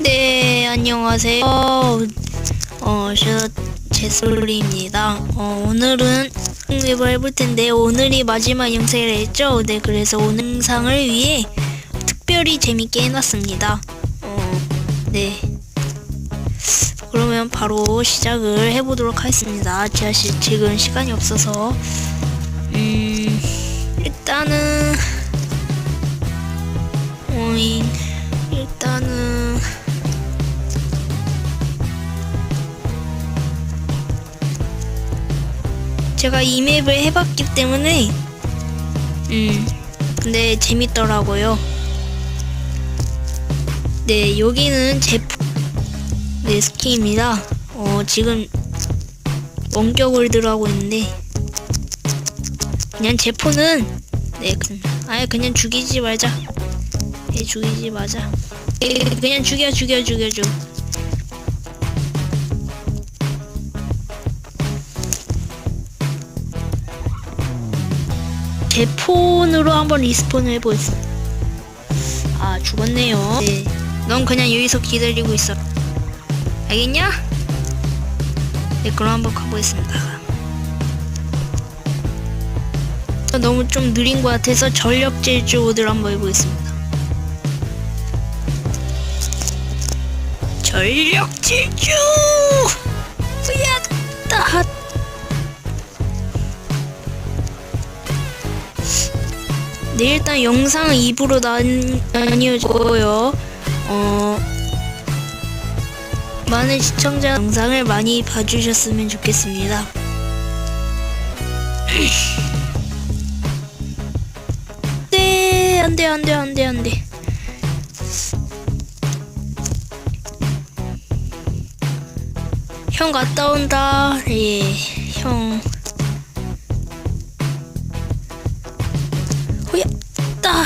네, 안녕하세요. 어, 저 제솔리입니다. 어, 오늘은 웹을 해볼 텐데 오늘이 마지막 영상을 했죠. 네, 그래서 오늘 영상을 위해 특별히 재밌게 해놨습니다. 어, 네. 그러면 바로 시작을 해보도록 하겠습니다. 제가 시, 지금 시간이 없어서 제가 이 맵을 해봤기 때문에 음 근데 재밌더라고요. 네 여기는 제품 네 스키입니다. 어 지금 원격을 들어가고 있는데 그냥 제포는 네 그, 아예 그냥 죽이지 말자. 예 죽이지 마자. 예, 그냥 죽여 죽여 죽여 죽 제 폰으로 한번 리스폰을 해보겠습니다. 아 죽었네요. 네, 넌 그냥 여기서 기다리고 있어. 알겠냐? 네, 그럼 한번 가보겠습니다. 너무 좀 느린 것 같아서 전력 질주 모드를 한번 해보겠습니다. 전력 질주! 네, 일단 영상 2부로 나뉘어지고요. 어, 많은 시청자 영상을 많이 봐주셨으면 좋겠습니다. 네, 안 돼, 안 돼, 안 돼, 안 돼. 형 갔다 온다. 예, 형. 따.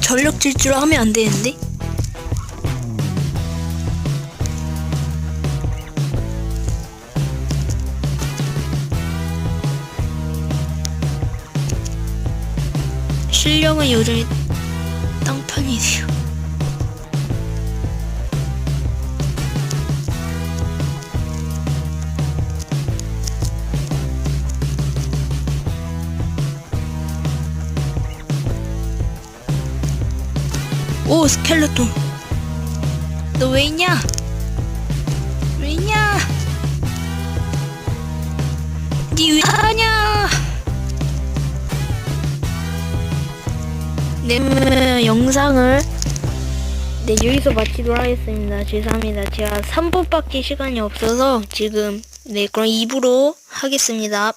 전력 질주를 하면 안 되는데? 실력은 여전히 땅판이네요. 오 스켈레톤. 너 왜 있냐? 왜 있냐? 니왜 하냐? 네 영상을 네 여기서 마치도록 하겠습니다. 죄송합니다. 제가 3분밖에 시간이 없어서 지금 네 그럼 2부로 하겠습니다